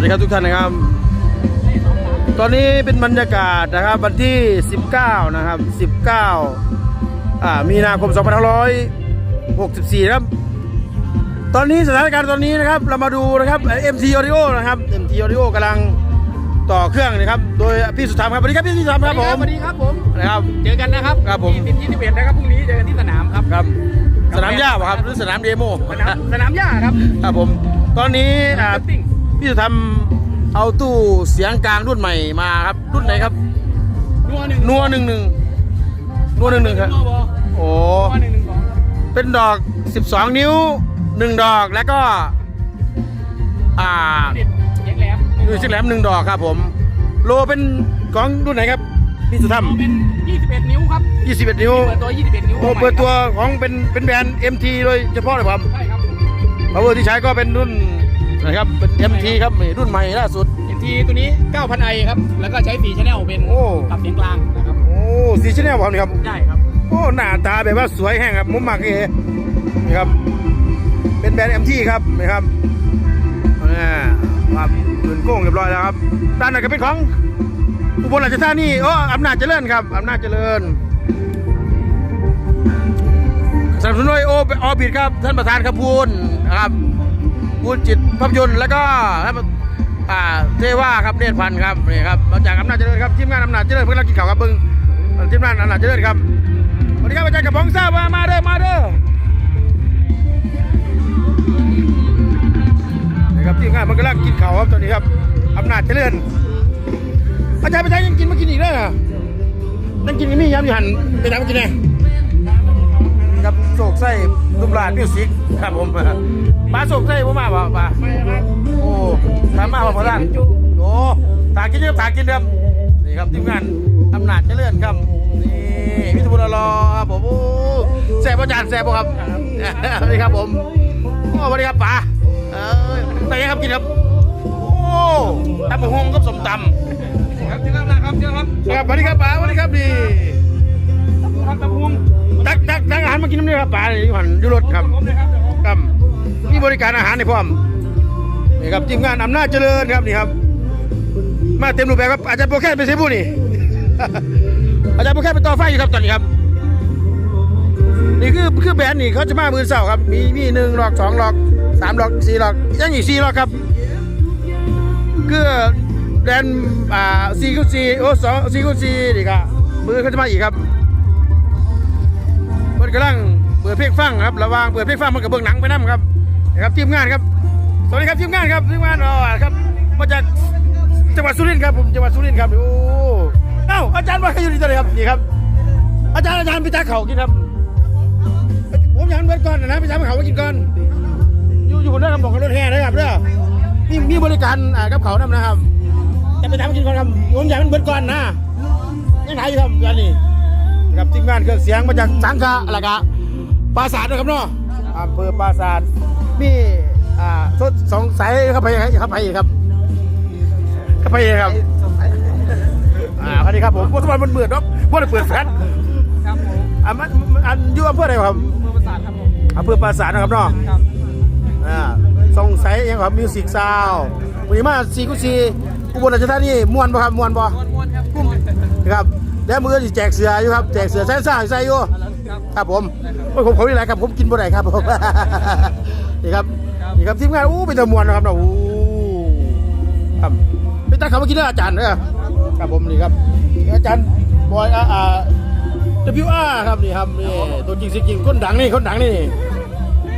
วัสดีครับทุกท่านนะครับ ตอนนี้เป็นบรรยากาศนะครับวันที่ 19 นะครับ 19อ่ามีนาคม 2564นะครับ ตอนนี้สถานการณ์ตอนนี้นะครับเรามาดูนะครับ MT Audio นะครับ MT Audio กำลังต่อเครื่องนะครับ โดยพี่สุธรรมครับสวัสดีครับพี่สุธรรมครับผมสวัสดีครับผมนะครับเจอกันนะครับครับผมที่ที่ที่เบียนะครับพรุ่งนี้เจอกันที่สนามครับครับ สนามหญ้าป่ะครับหรือสนามเดโมสนามสนามหญ้าครับครับผม ตอนนี้อ่าสนามติ้ง พี่สุธรรมเอาตู้เสียงกลางรุ่นใหม่มาครับ รุ่นไหนครับ นัวหนึ่งนัวหนึ่งหนึ่งนัวหนึ่งหนึ่งครับนัวบอโอ้นัวหนึ่งหนึ่งสองเป็นดอก 12 นิ้ว 1 ดอกแล้วก็ อ่าติดเสียงแหลมดูชิคแหลมหนึ่งดอกครับผม โลเป็นของรุ่นไหนครับพี่สุธรรมเป็น21 นิ้วครับ21 นิ้ว เปิดตัว 21 นิ้วโอ้เปิดตัวของเป็นเป็นแบรนด์ MT โดยเฉพาะเลยครับ ใช่ครับ power ที่ใช้ก็เป็นรุ่น นะครับเป็น MT ครับนี่รุ่นใหม่ล่าสุดเอ็นทีตัวนี้ 9,000ไอครับ แล้วก็ใช้4ชแนลเป็นโอ้ ปรับเสียงกลางนะครับ โอ้สีชแนลครับนี่ครับใช่ครับ โอ้หน้าตาแบบว่าสวยแห้งครับมุมมากเอนี่ครับเป็นแบรนด์ MT ครับนี่ครับอ่าครับปืนโก้งเรียบร้อยแล้วครับด้านหน้าก็เป็นของอุบลราชธานีโอ้อำนาจเจริญครับอำนาจเจริญสนับสนุนโดยโอออบิดครับท่านประธานครับพูนนะครับ พูนจิตภาพยนตร์แล้วก็อ่าเทว่าครับเนตรพันธ์ครับนี่ครับมาจากอำนาจเจริญครับทีมงานอำนาจเจริญเพื่อนรักกินข่าวครับเบิ้งทีมงานอำนาจเจริญครับสวัสดีครับอาจารย์กระป๋องทราบว่ามาเด้อมาเด้อนี่ครับทีมงานมันกำลังกินข่าวครับตอนนี้ครับอำนาจเจริญอาจารย์ไปใช้ยังกินมากินอีกแล้วเหรอนั่งกินกันนี่ยามอยู่หันไปทำกินไง ครับโศกไส้ดุมลาดมิวสิกครับผมปลาโศกไส้ผมมาป่ะปลาโอ้ถามมาป่ะพ่อท่านโอ้ตากินเยอะตากินเดิมนี่ครับทีมงานอำนาจเจริญครับนี่พิทบุญรอครับผมโอ้แซ่บประจานแซ่บบ่ครับสวัสดีครับผมโอ้สวัสดีครับป๋าเออไปยังครับกินครับโอ้ตำบักฮงกับสมตำครับเจอกันนะครับเจอครับครับสวัสดีครับป๋าสวัสดีครับนี่ ครับตะพุงตักตักตักอาหารมากินน้ำเนื้อป๋าอยู่หันอยู่รถครับครับมีบริการอาหารในพร้อมนี่ครับทีมงานอำนาจเจริญครับนี่ครับ มาเต็มรูปแบบครับอาจารย์โปรแคนเป็นเซบูนี่อาจารย์โปรแคนเป็นต่อไฟอยู่ครับตอนนี้ครับ นี่คือคือแบรนด์นี่เขาจะมามือเสาครับ มีมีหนึ่งหลอกสองหลอกสามหลอกสี่หลอกยังอีกสี่หลอกครับคือแบรนด์อ่าสี่คูสี่โอ้สองสี่คูสี่นี่ครับมือเขาจะมาอีกครับ เปิดกำลังเปิดเพลงฟังครับระว่างเปิดเพลงฟังมันกับเบื้องหนังไปนั่ครับนะครับทีมงานครับสวัสดีครับทีมงานครับทีมงานอ๋อครับมาจากจังหวัดสุรินทร์ครับผมจังหวัดสุรินทร์ครับโอ้เอ้าอาจารย์มาอยู่ที่ไหนครับนี่ครับ อาจารย์อาจารย์ไปจ้าเขากินครับผมอยากให้เบิร์ดก่อนนะไปจ้าเขามากินก่อนอยู่อยู่บนเรื่องคำบอกกับรถแห่นะครับเด้อมีมีบริการอ่ากับเขานำนะครับจะไปทำกินก่อนครับผมอยากให้เบิร์ดก่อนนะยังไงครับอันนี้ครั บทีมงานเครื่องเสียงมาจากสังขะอะไรกะปราสาทนะครับเนาะอำเภอปราสาทมีอ่าทดสองสายเข้าไปเข้าไปครับเข้าไปครับอ่าสวัสดีครับผมวัฒนมันเบื่อเนาะว่าได้เปิดแฟลชครับผมอ่ามันมันอันอยู่อำเภออะไรครับมือประสานครับผมอำเภอปราสาทนะครับเนาะครับอ่าสองสายยังครับมิวสิกซาววันนี้มาสี่กุสี่อุบลราชธานีม่วนบ่ครับม่วนบ่ม้วนๆครับม้วนครับ แล้วมือที่แจกเสืออยู่ครับแจกเสือแซ่ซ่าใส่อยู่ครับครับผมโอ้ยผมผมนี่แหละครับผมกินบ่ได้ครับผมนี่ครับนี่ครับทีมงานอู้เป็นตะมวนนะครับเนาะอู้ครับไปตั้งคำเมื่อกี้นะอาจารย์เนอะครับผมนี่ครับอาจารย์บอยอ่าอ่า WR ครับนี่ครับนี่ตัวจริงเสิจริงคนดังนี่คนดังนี่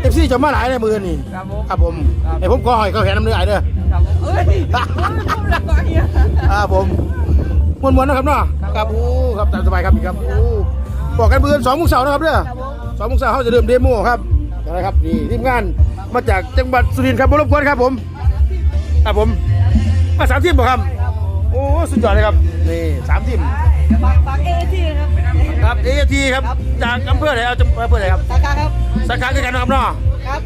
เอฟซีจะมาหลายในมือนี่ครับผมครับผมไอ้ผมขอหอยเขาแขนน้ำเนื้อไอ้เด้อครับผมเอ้ยผมรักตัวเฮียอ่าผม มวนๆนะครับเนาะครับอู้ครับตามสบายครับนี่ครับอู้บอกกันเบื่อสองโมงเช้านะครับเด้อครับผมสองโมงเช้าเขาจะเริ่มเดโมครับนะครับนี่ทีมงานมาจากจังหวัดสุรินทร์ครับบรบกวนครับผมครับผมมาสามทีมบ่ครับโอ้สุดยอดเลยครับนี่สามทีมฝากฝากเอทีครับครับเอทีครับจากอำเภอไหนเอาจังอำเภอไหนครับสาขาครับสาขาคือกันนะครับเนาะครับ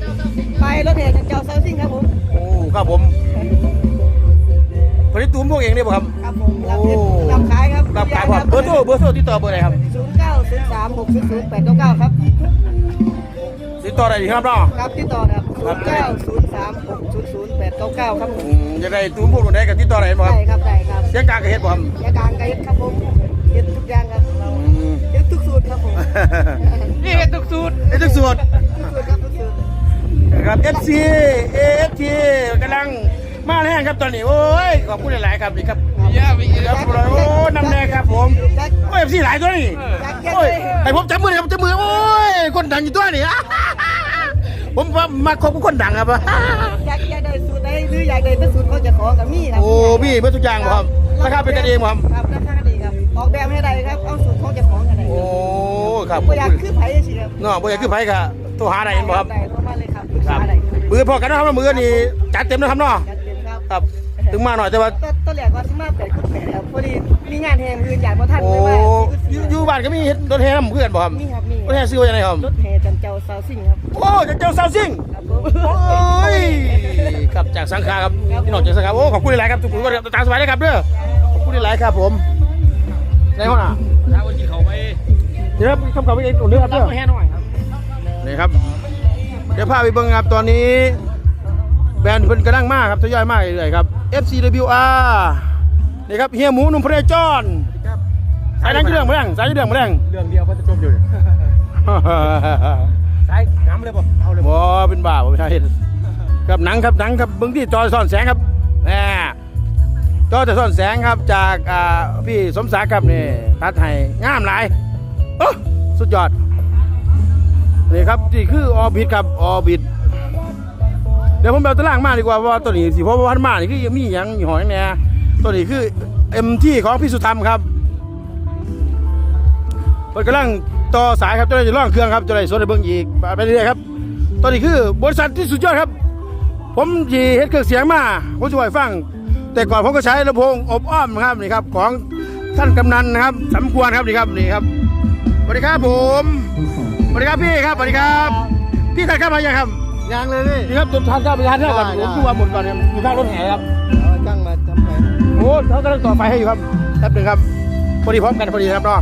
ไปรถแห่จากเจ้าเซาซิ่งครับผมโอ้ครับผม ผลิตตุ้มพวกเองได้บ่ครับ ครับผมรับเพชรโอ้รับขายครับรับขายครับเบอร์โทรเบอร์โทรติดต่อเบอร์ไหนครับศูนย์เก้าศูนย์สามหกศูนย์ศูนย์แปดเก้าเก้าครับติดต่อได้ดีครับเนาะครับติดต่อครับศูนย์เก้าศูนย์สามหกศูนย์ศูนย์แปดเก้าเก้าครับผมอืมจะได้ตุ้มพวกคนใดกับที่ต่อไหนบ่คได้รับครับได้ครับเสียงกลางกับเฮ็ดบ่ครับยากลางไกด์ครับผมเฮ็ดทุกอย่างครับอืมเฮ็ดทุกสูตรครับผมนี่เห็นทุกสูตรเฮ็ดทุกส่วนทุกสูตรครับทุกสูตรครับ FC AFT กำลังมาแรง ครับตอนนี้โอ้ยขอบคุณหลาย ๆ ครับนี่ครับเยอะไปเยครัอะบโอ้นำแดงครับผมยักษ์โอ้ย FC หลายตัวนี่ยักษ์ยักษ์โอ้ยเลยให้ผมจับมือเลยครับจับมือโอ้ยคนดังอยู่ตัวนี่ผมว่ามาคบกับคนดังครับอยากอยากได้สูตรใดหรืออยากได้เป็นสูตรเขาจะขอกับมีครับโอ้พี่เพื่อทุกอย่างบ่ครับราคาเป็นกันเองบ่ครับครับราคากันเองครับออกแบบให้ได้ครับเอาสูตรเขาจะขอกันได้โอ้ครับบ่อยากคือไผสิครับเนาะบ่อยากคือไผค่ะโทรหาได้เห็นบ่ครับได้เข้ามาเลยครับปรึกครัษาบได้ครับมือพอกันนะครับว่ามือนี่จัดเต็มนะครับเนาะจัดเต็ม ครับครับ ถึงมาหน่อยแต่ว่าต้นต้นแรกว่าสิมาแปดคุณแปดครับพอดีมีงานแห่มืออยากบ่ทันโอ้เลยว่าอยู่อยู่บ้านก็มีเฮ็ดรถแห่นำเพื่อนบ่ครับมีครับมีรถแห่ซื้อไว้ยังไงครับ รถแห่จันเจ้าสาวซิ่งครับโอ้จะเจ้าสาวซิ่งครับผมโอ้ยครับจากสังขารครับพี่น้องจากสังขารโอ้ขอบคุณหลายๆครับทุกคนก็ตามสบายเลยครับเด้อขอบคุณหลายๆครับผมในห้องน่ะถ้าวันที่เขาไปเดี๋ยวครับคำกล่าวไปเองตรงนี้ครับรัเด้บอแค่หน่อยครับ นี่ครับ เดี๋ยวพาไปเบิ่งครับตอนนี้ แบรนด์เพิ่นกำลังมากครับทยอยมากเรื่อยๆครับ FCWR นี่ครับเฮียหมูหนุ่มพระเนจรสายนังเรื่องมาแรงสายเรื่องมาแรงเรื่องเดียวก็จะจบอยู่ใช่น้ำเลยป่ะเอาเลยบ่เป็นบ้าบ่เป็นอะไรครับหนังครับหนังครับเบิ่งที่จอซ่อนแสงครับแหมจอจะซ่อนแสงครับจากอ่าพี่สมศักดิ์ครับนี่ตัดให้งามหลายโอ้สุดยอดนี่ครับนี่คือออบิทครับออบิทเดี๋ยวผมไปเอาตารางมาดีกว่าเพราะว่าตัวนี้สิเพราะว่าพันมานี่คือมีหยังอยู่หอยแหน่ตัวนี้คือเอ็มที่ของพี่สุธรรมครับเปิดกำลังต่อสายครับจะได้จะล่องเครื่องครับจะได้สดให้เบิ่งอีกไปเรื่อยๆครับตัวนี้คือบริษัทที่สุดยอดครับ ผมจีเฮ็ดเครื่องเสียงมาผมจะไว้ฟัง แต่ก่อนผมก็ใช้ลำโพงอบอ้อมครับนี่ครับ ของท่านกำนันนะครับสำควรครับนี่ครับนี่ครับสวัสดีครับผมสวัสดีครับพี่ครับสวัสดีครับ พี่ทานข้าวมายังครับ ยังเลยนี่นี่ครับทานข้าวไปทานข้าวก่อนได้ผมดูว่าหมดก่อนเนี่ยอยู่ข้างรถแห่ครับตั้งมาทำไมโอ้เขากำลังต่อไฟให้อยู่ครับแป๊บหนึงครับพอดีพร้อมกันพอดีครับเนาะ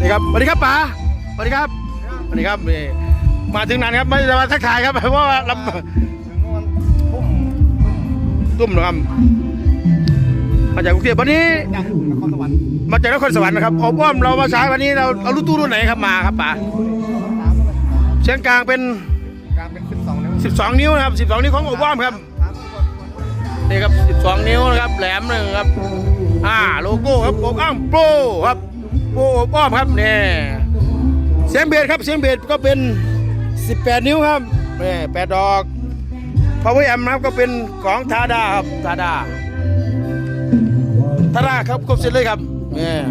นี่ครับสวัสดีครับป๋าสวัสดีครับสวัสดีครับนี่มาถึงนานครับไม่ได้มาทักทายครับเพราะว่าลำตุ้มนะครับมาจากกรุงเทพวันนี้ จากนครสวรรค์มาจากนครสวรรค์นะครับอบอ้อมเรามาใช้วันนี้เราเอารุ่นตู้รุ่นไหนครับมาครับป๋าเชียงกลางเป็นกลางเป็นสิบสองนิ้ว 12 นิ้วนะครับ 12 นิ้วของอบอ้อมครับนี่ครับ 12 นิ้วนะครับ แหลมหนึ่งครับ อ่า โลโก้ครับอบอ้อมโปรครับโปรอบอ้อมครับเนี่ยเสียงเบสครับ เสียงเบสก็เป็น 18 นิ้วครับนี่แปดดอก power amp นะครับก็เป็นของทาดาครับทาดาทาราครับครบเสร็จเลยครับเนี่ย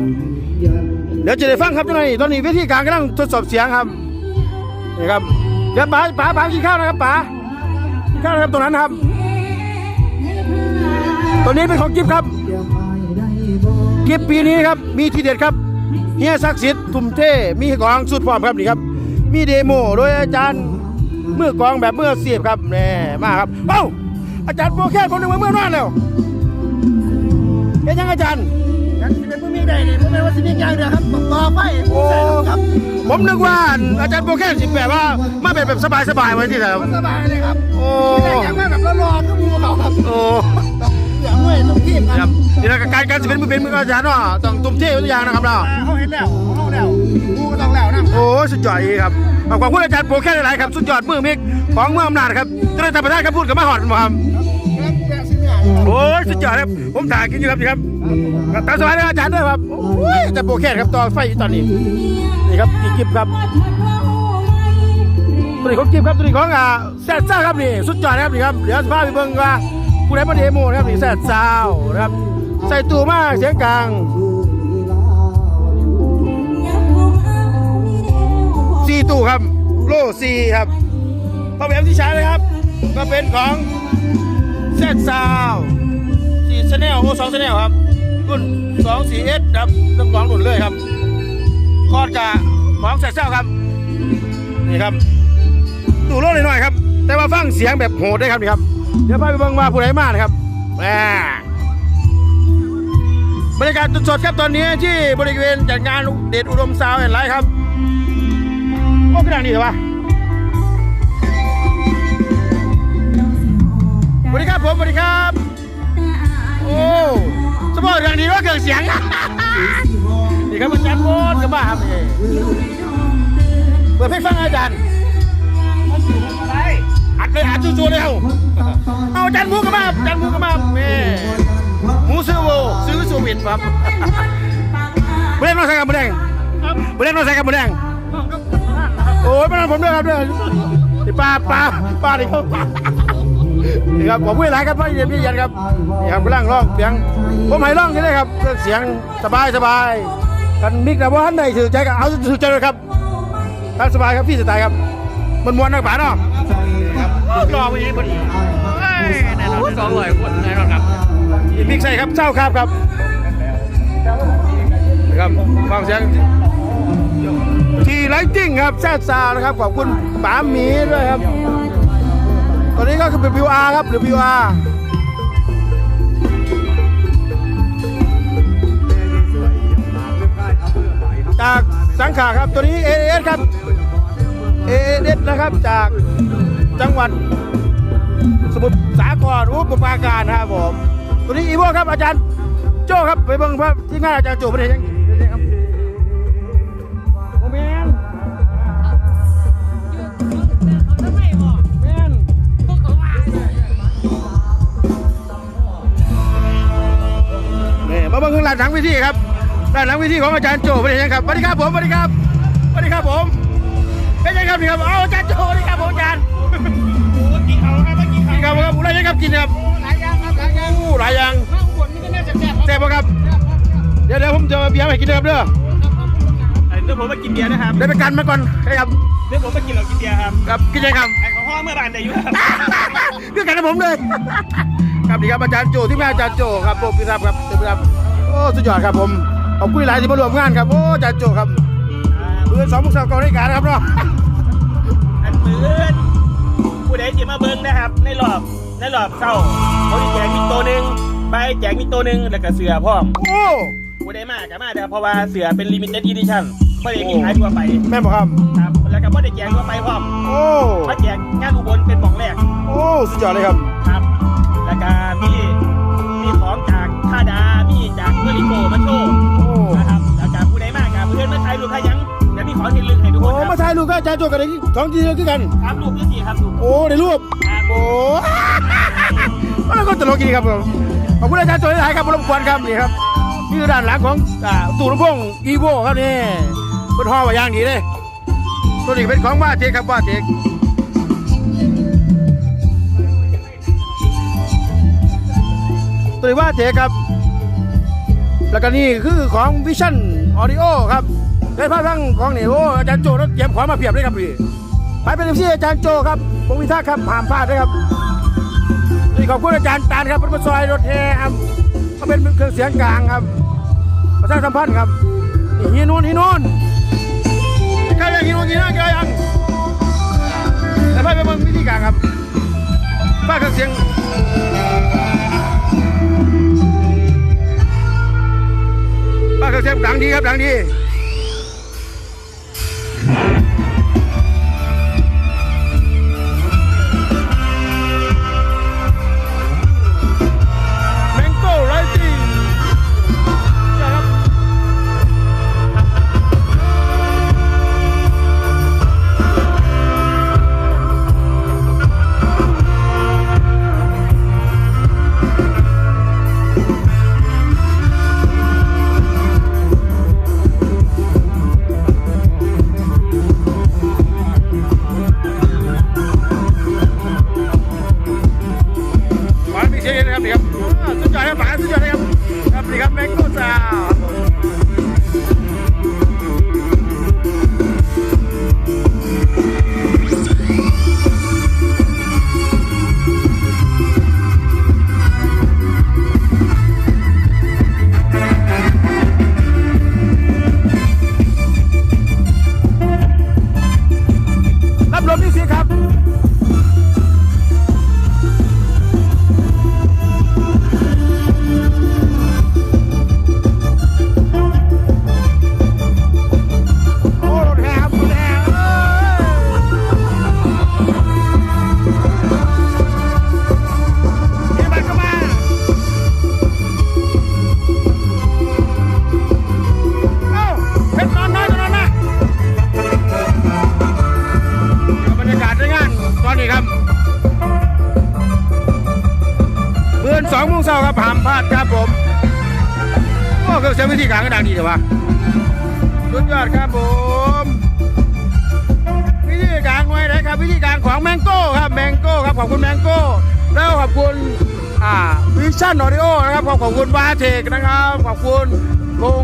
เดี๋ยวจะได้ฟังครับตอนนี้ตอนนี้วิธีการกำลังทดสอบเสียงครับนี่ครับ ดี๋ยวป๋าป๋าป๋ากินข้าวนะครับป๋ากินข้าวนะครับตรงนั้นครับตัวนี้เป็นของกิฟครับ กิฟปีนี้ครับมีทีเด็ดครับเฮียศักดิ์สิทธิ์ทุ่มเทมีของสุดพร้อมครับนี่ครับ มีเดโมโดยอาจารย์เมื่อกองแบบเมื่อเสียบครับแน่มาครับเอ้าอาจารย์โปรแค่ผมนึกว่าเมื่อนานแล้วเป็นยังอาจารย์ ยังสิเป็นผู้มีได้นี่ผมเป็นว่าสิมีอย่างเดียวครับต่อไปโอ้ใส่ครับผมนึกว่าอาจารย์โปรแกรมสิแบบว่ามาเป็นแบบสบายๆไว้ที่ไหนครับสบายเลยครับโอ้แต่ยังไม่แบบรอๆก็มูเขาครับโอ้เหลือห้วยตรงที่คครัรับบนี่นะการการสิเป็นมือเป็นมืออาจารย์เนาะต้องตุ้มเที่ยวตัวอย่างนะครับเนาะเขาเห็นแล้วเขาแล้วมูก็ต้องแล้วนะโอ้สุดยอดอีกครับขอบคุณอาจารย์โปรแกรมหลายๆครับสุดยอดมือมิกของเมืองอำนาจครับจะได้ทำไปได้ครับพูดกับมาหอดมาครับแโอ้ยสุดยอดครับ ผมถ่ายกินอยู่ครับนี่ครับตามสบายเลยอาจารย์ด้วยครับ โอ้ยอาจารย์โปรแกรครับต่อไฟอยู่ตอนนี้ นี่ครับกี่กิบครับตัวนี้ของกิฟครับตัวนี้ของอ่าแซดซ่าครับนี่ สุดยอดนะครับนี่ครับ เดี๋ยวสภาพไปเบิ่งว่าผู้ใดมาเดโมนะครับนี่แซดซานะครับ ใส่ตู้มากเสียงกลางซีตู้ครับ โล่ซีครับพอแบบที่ใช้เลยครับ ก็เป็นของ แซดซาวสีชแนลโอสองชแนลครับ รุ่นสองสี่เอสครับทั้งสองรุ่นเลยครับคอดกาของแซดซาวครับ นี่ครับดูโลดหน่อยๆครับ แต่ว่าฟังเสียงแบบโหดได้ครับนี่ครับ เดี๋ยวพาไปเบิ่งว่าผู้ใดมานะครับแหมบรรยากาศสดๆครับตอนนี้ที่บริเวณจัดงานเดชอุดมซาวน์แอนไลท์ครับ โอ้กระดังดีเหรอวะ สมองเรื่องนี้ว่าเกิดเสียงนี่ครับอาจารย์โบนกับบ้าครับนี่เปิดเพลงฟังอาจารย์อัดเลยอัดจู่ๆเลยเอาเอาอาจารย์มูกับบ้าอาจารย์มูกับบ้าแม่มูซื้อโวซื้อสูบินครับไม่ได้น้องใส่กับหมูแดงไม่ได้น้องใส่กับหมูแดงโอ้ยไม่ต้องผมด้วยครับด้วยปลาปลาปลาดิครับ นี่ครับผมพูดหลายครับพี่เย็นพี่เย็นครับนี่ครับกำลังร้องเสียงผมให้ร้องนี่เลยครับเสียงสบายสบายกันมิกแต่ว่าท่านใดถือใจก็เอาถือใจเลยครับครับสบายครับพี่สไตล์ครับ มันมวนนักป่าเนาะรอไปนี้พอดีแน่นอนสองร้อยคนแน่นอนครับอีมิกใส่ครับเจ้าครับครับครับฟังเสียงทีไลท์ติ้งครับแซ่ซานะครับขอบคุณป๋าหมีด้วยครับ ตอนนี้ก็คือเป็น VR ครับหรือ VR จากสังขาครับตัวนี้ AS ครับ AS นะครับจากจังหวัดสมุทรสาครอุปปาการครับผมตัวนี้อีโวครับอาจารย์โจ้ครับไปเบิ่งว่าที่งานอาจารย์โจ้ประเทศยัง มาเบิ่งข้างหลังทั้งวิธีครับด้านหลังวิธีของอาจารย์โจ้ประเทศยังครับสวัสดีครับผมสวัสดีครับสวัสดีครับผมเป็นไงครับนี่ครับเอาอาจารย์โจ้สวัสดีครับผมอาจารย์กินเขาครับเมื่อกี้กินครับครับอะไรยังครับกินครับหลายอย่างครับหลายอย่างอู้หลายอย่างข้าวบนนี่ก็น่าจะแซ่บแซ่บปะครับเดี๋ยวเดี๋ยวผมจะเอาเบียร์มาให้กินนะครับเด้อเดี๋ยวผมมากินเบียร์นะครับได้ไปกันมาก่อนได้ครับเดี๋ยวผมมากินเหล้ากินเบียร์ครับครับกินยังครับแอลกอฮอล์เมื่อบานแต่อยู่ครับเพื่อกันให้ผมเลย ครับนี่ครับอาจารย์โจที่แม่อาจารย์โจครับผมพี่ครับครับเต็มครับโอ้ สุดยอดครับผมขอบคุณหลายที่มาร่วมงานครับโอ้อาจารย์โจครับเพื่อนสองมุกสาวเกาหลีการนะครับเนาะอันปืนผู้ใดจะมาเบิ้งนะครับ ในรอบในรอบเศร้าเขาจะแจกมีตัวหนึ่งใบแจกมีตัวหนึ่งแล้วก็เสือพร้อมโอ้ผู้ใดมากก็มาแต่เพราะว่าเสือเป็นลิมิเต็ดอีดิชั่นไม่ได้มีขายทั่วไปแม่บอกครับครับแล้วก็ไม่ได้แจกทั่วไปพร้อมโอ้มาแจกงานอุบลเป็นหม่องแรกโอ้สุดยอดเลยครับครับ แล้วก็มีมีของจากท่าดา มีจากเพื่อริโกมาโชว์โอ้นะครับแล้วจากผู้ใดมากกับเพื่อนมาถ่ายรูปถ่ายหยังเดี๋ยวมีของที่ลึกให้ทุกคโอ้นคมารับถ่ายรูปกับอาจารย์โจกันเลยสองทีเลยคือกัน ครับรูปที่สี่ครับรูปโอ้ในรูปครับโอ้แล้วก็ตลกดีครับผมขอบคุณอาจารย์โจยหลายครับรบกวนครับนี่ครับนี่คือด้านหลังของอ่าตู้ลำโพงอีโวครับนี่เป็นห่อไว้อย่างดีเลยตัวนี้เป็นของว่าเทคครับว่าเทคตัวนี้ว่าเทคครับ แล้วก็นี่คือของวิชั่นออดิโอครับได้ภาพทั้งของนี่โอ้อาจารย์โจรถเตรียมของมาเพียบเลยครับพี่ไปเป็นที่อาจารย์โจครับวงวิทักษ์ครับห้ามพลาดด้ครับนี่ขอบคุณอาจารย์ตานครับเป็นซอยรถแห่ครับเขาเป็นเครื่องเสียงกลางครับประชาสัมพันธ์ครับนี่ฮีนูนฮีนูนใครยังฮีนูนฮีนั่นใครยังแต่ไปไปเบิ่งวิธีการครับป้าเครื่องเสียงาเครื่องเสียงดังดีครับดังดี ครั ตอนนี้ครับเพื่อนสองโมงเช้าครับห้ามพลาดครับผมโอ้เครื่องวิธีการก็ดังดีเดี๋ยววะสุดยอดครับผม วิธีการไว้ไหนครับ วิธีการของแมงโก้ครับแมงโก้ครับขอบคุณแมงโก้แล้วขอบคุณอ่าวิชั่นออริโอนะครับขอบคุณวาเทกนะครับขอบคุณคง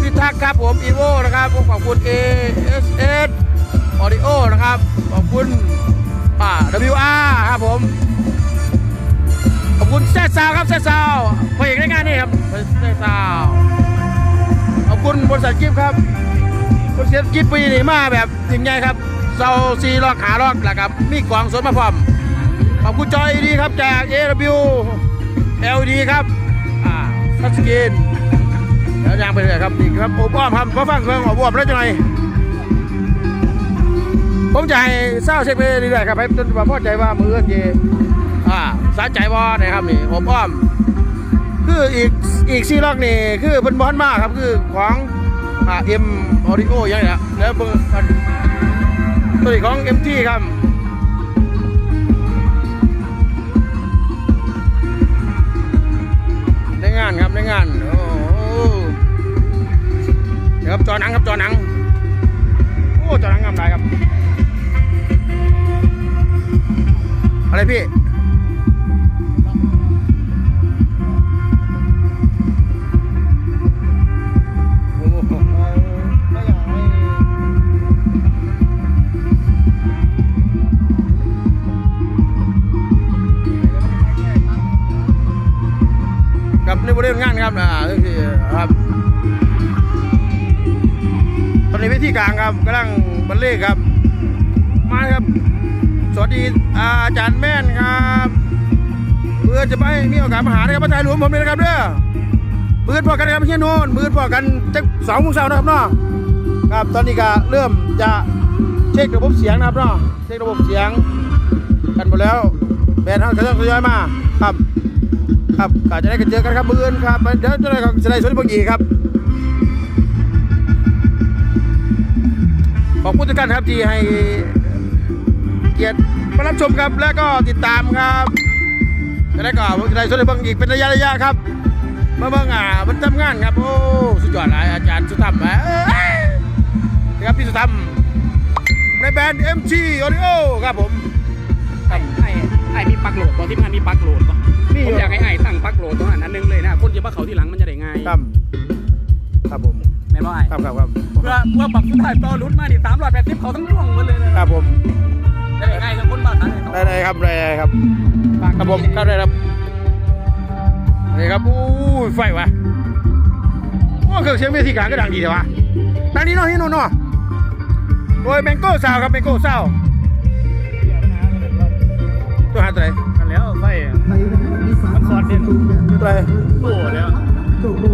พิทักษ์ครับผมอีโวนะครับขอบคุณ ASS ออริโอนะครับขอบคุณ อ่า WR ครับผม ขอบคุณแซ่ซาวครับแซ่ซาวพระเอกในงานนี่ครับแซ่ซาวขอบคุณบริษัทกิฟครับบริษัทกิฟปีนี่มาแบบยิ่งใหญ่ครับเซาซีล็อกหาล็อกแล้วครับ มีกล่องสดมาพร้อมขอบคุณจอยดีครับจาก AW LED ครับ อ่าทัชสกรีนแล้วยางไปเลยครับนี่ครับโอ้ป้อมครับมาฟังเครื่องอบวบแล้วจังไง ผมจะให้เศร้าเช็คไปเรื่อยๆครับให้จนว่าพอใจว่ามือเย็นอ่าสาใจบอนะครับนี่ผมอ้อม คืออีกอีกซีล็อกนี่คือเป็นบอลมากครับคือของอ่าเอ็มออริโอยังไงละแล้วเบอร์ตัวนี้ของเอ็มทีครับในงานครับในงานโอ้โหเดี๋ยวครับจอหนังครับจอหนังโอ้จอหนังงามหลายครับ อะไรพี่ โอ้โหครับในบริเวณงานครับอ่าก็คือครับตอนนี้วิธีกลางครับกำลังบรรเลงครับ มาครับ สวัสดี อาจารย์แม่นครับเพื่อจะไปมีโอกาสมาหานะครับมาถ่ายรวมผมเลยนะครับเด้อมือพอกันนะครับเฮียโนนมือพอกันจักสองโมงเช้านะครับเนาะครับตอนนี้ก็เริ่มจะเช็คระบบเสียงนะครับเนาะเช็คระบบเสียง กันหมดแล้วแบนด์เขาจะต้องทยอยมาครับ ครับก็จะได้กันเจอกันครับมืออื่นครับเดี๋ยวจะได้ครับจะได้สวัสดีบางอีครับขอบคุณทุกท่านครับที่ให้เกียรติ มารับชมครับและก็ติดตามครับจะได้ก็จะได้สวัสดีบางอีกเป็นระยะระยะครับมาเบิ่งอ่ามันทำงานครับโอ้สุดยอดเลยอาจารย์สุธรรมเอ้ยนะครับพี่สุธรรมในแบรนด์ MG Audio ครับผมไอ้ไอ้ไอ้มีปลักโหลดบ่ที่มันมีปลักโหลดบ่มีผมอยู่อยากให้ไอ้ตั้งปลักโหลดตรงนั้นอันหนึงเลยนะคนจะมาเขาที่หลังมันจะได้ง่ายครับครับผมแม่นบ่ไอ้ครับครับครับเพื่อเพื่อปรับสุดท้ายต่อรุดมานี่สามร้อยแปดสิบเขาทั้งร่วงหมดเลยนะครับผม จะได้ง่ายกับคนบ้าทันเขาได้ได้ครับได้ได้ครับครับผมครับได้ครับนี่ครับอู้ยไฟวะโอ้เครื่องเสียงเวทีกลางก็ดังดีแต่วะดังดีเนาะนี่เนาะเนาะโอ้ยแมงโก้ซาวครับแมงโก้ซาวตัวหาตัวไหนกันแล้วไฟมันซอดเด่นตัวไหนตัวแล้ว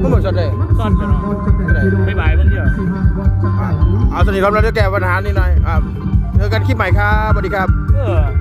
ก็หมดจดเลยซอดแล้วเนาะตัวไหนไม่บายมันเดียวเอาสวัสดีครับเราจะแก้ปัญหานี้หน่อยอ่า เจอกันคลิปใหม่ครับสวัสดีครับ